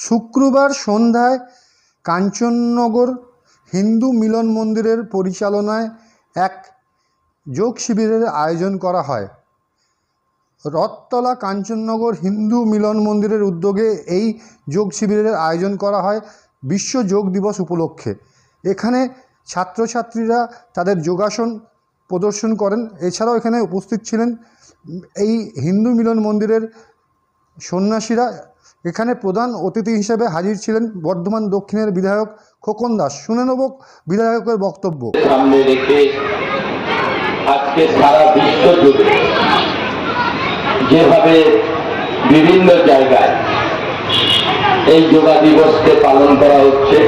শুক্রবার সন্ধ্যায় কাঞ্চননগর হিন্দু মিলন মন্দিরের পরিচালনায় এক যোগ শিবিরের আয়োজন করা হয়। রথতলা কাঞ্চননগর হিন্দু মিলন মন্দিরের উদ্যোগে এই যোগ শিবিরের আয়োজন করা হয় বিশ্ব যোগ দিবস উপলক্ষে। এখানে ছাত্রছাত্রীরা তাদের যোগাসন প্রদর্শন করেন। এছাড়াও এখানে উপস্থিত ছিলেন এই হিন্দু মিলন মন্দিরের সন্ন্যাসীরা এখানে প্রধান অতিথি হিসেবে হাজির ছিলেন বর্ধমান দক্ষিণের বিধায়ক খোকন দাস। শুনে নেব বিধায়কের বক্তব্য। সামনে রেখে আজকে সারা বিশ্ব জুড়ে যেভাবে বিভিন্ন জায়গায় এই যোগা দিবসকে পালন করা হচ্ছে,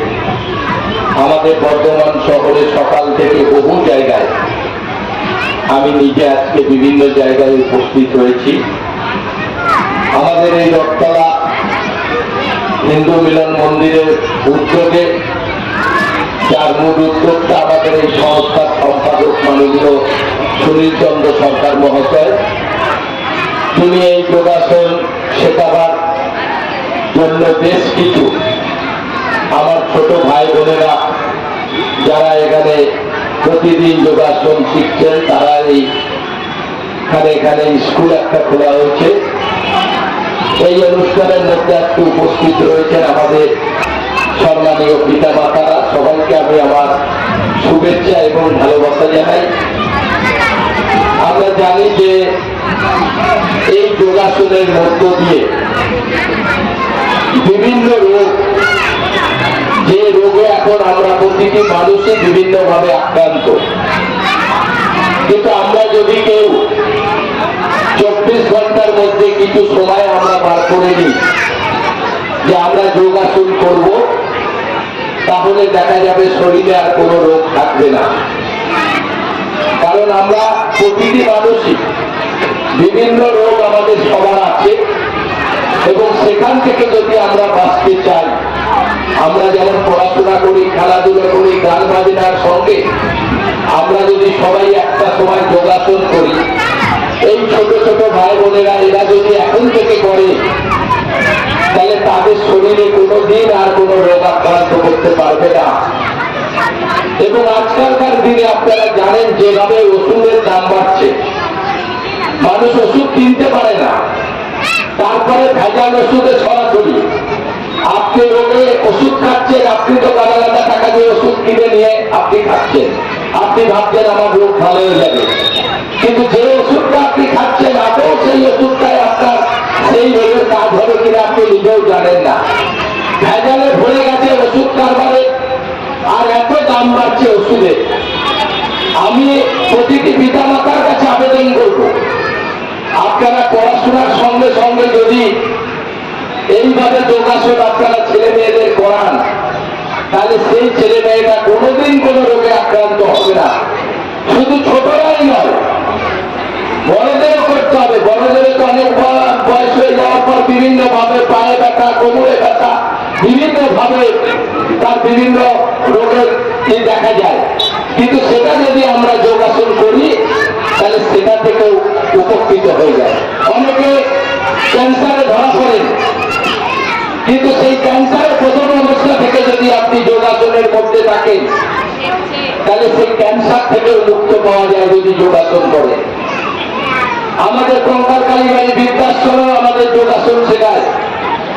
আমাদের বর্ধমান শহরে সকাল থেকে বহু জায়গায় আমি নিজে আজকে বিভিন্ন জায়গায় উপস্থিত হয়েছি। আমাদের এই রথতলা হিন্দু মিলন মন্দিরের উদ্যোগে যার মূল উদ্যোগটা আমাদের এই সংস্থার সম্পাদক মাননীয় সুনীল চন্দ্র সরকার মহাশয়। তিনি এই যোগাসন শেখাবার জন্য বেশ কিছু আমার ছোট ভাই বোনেরা যারা এখানে প্রতিদিন যোগাসন শিখছেন, তারা এই এখানে এখানে স্কুল একটা খোলা হয়েছে। এই অনুষ্ঠানের মধ্যে আজকে উপস্থিত রয়েছেন আমাদের সম্মানীয় পিতা মাতারা সবাইকে আমি আমার শুভেচ্ছা এবং ভালোবাসা জানাই। আমরা জানি যে এই যোগাসনের মধ্য দিয়ে বিভিন্ন রোগ, যে রোগে এখন আমরা প্রতিটি মানুষই বিভিন্নভাবে আক্রান্ত। কিন্তু আমরা যদি কেউ কিছু সময় আমরা বার করে নিই যে আমরা যোগাসন করব, তাহলে দেখা যাবে শরীরে আর কোনো রোগ থাকবে না। কারণ আমরা প্রতিটি মানুষই বিভিন্ন রোগ আমাদের সবার আছে, এবং সেখান থেকে যদি আমরা বাঁচতে চাই, আমরা যেমন পড়াশোনা করি, খেলাধুলা করি, গান বাজনার সঙ্গে, আমরা যদি সবাই একটা সময় যোগাসন করি এই ছোট ছোট ভাই বোনেরা এরা যদি এখন থেকে করে, তাহলে তাদের শরীরে কোনো দিন আর কোনো রোগ আক্রান্ত করতে পারবে না। এবং আজকালকার দিনে আপনারা জানেন যেভাবে ওষুধের দাম বাড়ছে। মানুষ ওষুধ কিনতে পারে না। তারপরে ভেজাল ওষুধে সরাসরি আপনি রোগে ওষুধ খাচ্ছেন, আপনি তো গাদা গাদা টাকা দিয়ে ওষুধ কিনে নিয়ে আপনি খাচ্ছেন। আপনি ভাবছেন আমার রোগ ভালো হয়ে যাবে কিন্তু যে বাড়ছে ওষুধে আমি প্রতিটি পিতা মাতার কাছে আবেদন করব। আপনারা পড়াশোনার সঙ্গে সঙ্গে যদি এইভাবে যোগাসন আপনারা ছেলে মেয়েদের করান, তাহলে সেই ছেলে মেয়েরা কোনোদিন কোনো রোগে আক্রান্ত হবে না। শুধু ছোটরাই নয়, বড়দেরও করতে হবে। বড়দের তো অনেক বয়স হয়ে যাওয়ার পর বিভিন্ন ভাবে পায়ে ব্যথা, কোমরে ব্যথা বিভিন্ন ভাবে তার বিভিন্ন দেখা যায়। কিন্তু সেটা যদি আমরা যোগাসন করি, তাহলে সেটা থেকেও উপকৃত হয়ে যায়। অনেকে ক্যান্সারে ধরা পড়েন। কিন্তু সেই ক্যান্সারের প্রথম অবস্থা থেকে যদি আপনি যোগাসনের মধ্যে থাকেন, তাহলে সেই ক্যান্সার থেকেও মুক্ত পাওয়া যায় যদি যোগাসন করে আমাদের কঙ্কাল কালীবাড়ি বৃদ্ধাশ্রমেও আমাদের যোগাসন শেখায়।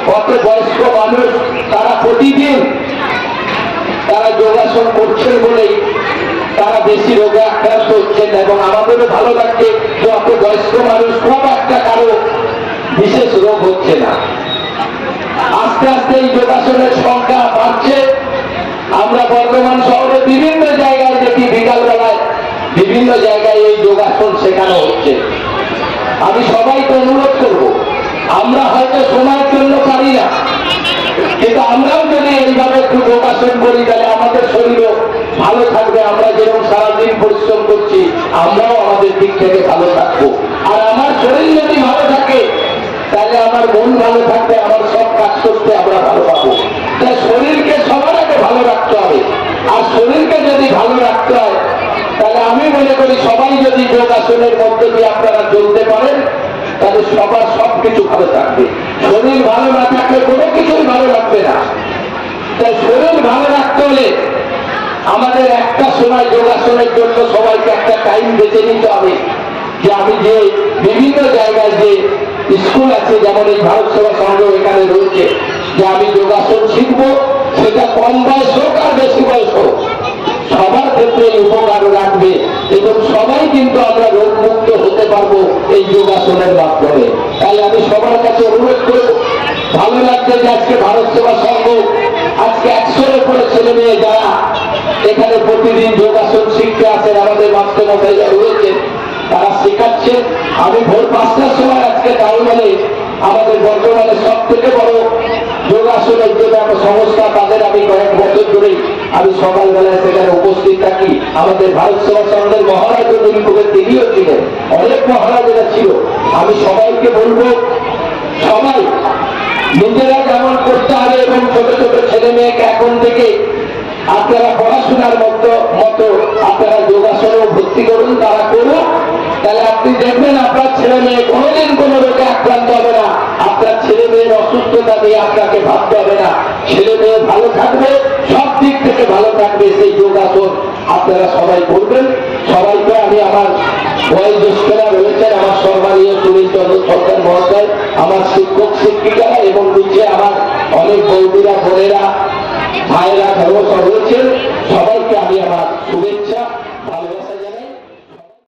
কত বয়স্ক মানুষ, তারা প্রতিদিন যোগাসন করছেন বলেই তারা বেশি রোগে আক্রান্ত হচ্ছেন এবং আমাদেরও ভালো লাগছে যে অত বয়স্ক মানুষ খুব একটা কারও বিশেষ রোগ হচ্ছে না। আস্তে আস্তে এই যোগাসনের সংখ্যা বাড়ছে। আমরা বর্তমান শহরে বিভিন্ন জায়গায় দেখি বিকালবেলায় বিভিন্ন জায়গায় এই যোগাসন শেখানো হচ্ছে। আমি সবাইকে অনুরোধ করব, আমরা হয়তো সময়ের জন্য পারি না। কিন্তু আমরাও যদি এইভাবে একটু যোগাসন করি, তাহলে আমাদের শরীরও ভালো থাকবে। আমরা যেরকম সারাদিন পরিশ্রম করছি, আমরাও আমাদের দিক থেকে ভালো থাকব। আর আমার শরীর যদি ভালো থাকে, তাহলে আমার মন ভালো থাকবে, আমার সব কাজ করতে আমরা ভালো পাবো। তাই শরীরকে সবার আগে ভালো রাখতে হবে। আর শরীরকে যদি ভালো রাখতে হয়, তাহলে আমি মনে করি সবাই যদি যোগাসনের মধ্যে দিয়ে আপনারা চলতে পারেন সবার সবকিছু ভালো থাকবে। শরীর ভালো না থাকলে কোনো কিছুই ভালো লাগবে না। তাই শরীর ভালো রাখতে হলে আমাদের একটা সময় যোগাসনের জন্য সবাইকে একটা টাইম বেছে নিতে হবে যে আমি যে বিভিন্ন জায়গায় যে স্কুল আছে, যেমন এই ভারত সেবা সংঘ এখানে রয়েছে, যে আমি যোগাসন শিখব, সেটা কম বয়স হোক আর বেশি বয়স হোক। সবার ক্ষেত্রে উপকার রাখবে এবং সবাই কিন্তু আমরা রোগ মুক্ত হতে পারব এই যোগাসনের মাধ্যমে। তাই আমি সবার কাছে অনুরোধ করব, ভালো লাগছে যে আজকে ভারত সেবা সংঘ, আজকে একশোর উপরে ছেলে মেয়ে যারা এখানে প্রতিদিন যোগাসন শিখতে আসেন, আমাদের মাস্টারমশাইরা রয়েছেন তারা শেখাচ্ছেন আমি ভোর পাঁচটার সময় আজকে ডাউনমানে আমাদের বর্তমানে সব থেকে বড় যোগাসনের যে একটা সংস্থা, তাদের আমি কয়েক বছর ধরে আমি সকালবেলায় সেখানে উপস্থিত থাকি আমাদের ভারত সেবা সংঘের মহারাজ খুবই তিনিও ছিলেন। অনেক মহারাজেরা ছিল। আমি সবাইকে বলব, সবাই, নিজেরা যেমন করতে হবে এবং ছোট ছোট ছেলে মেয়েকে এখন থেকে আপনারা পড়াশোনার মতো মতো আপনারা যোগাসনেও ভর্তি করুন, তারা করুন তাহলে আপনি দেখবেন আপনার ছেলে মেয়ে কোনোদিন কোনো রোগে আক্রান্ত হবে না। আপনার ছেলে মেয়ের অসুস্থতা নিয়ে আপনাকে ভাবতে হবে না। ছেলে মেয়ে ভালো থাকবে, সব দিক থেকে ভালো থাকবে, সেই যোগাসন আপনারা সবাই করবেন। সবাইকে আমি আমার বয়োজ্যেষ্ঠরা রয়েছেন আমার সম্মানীয়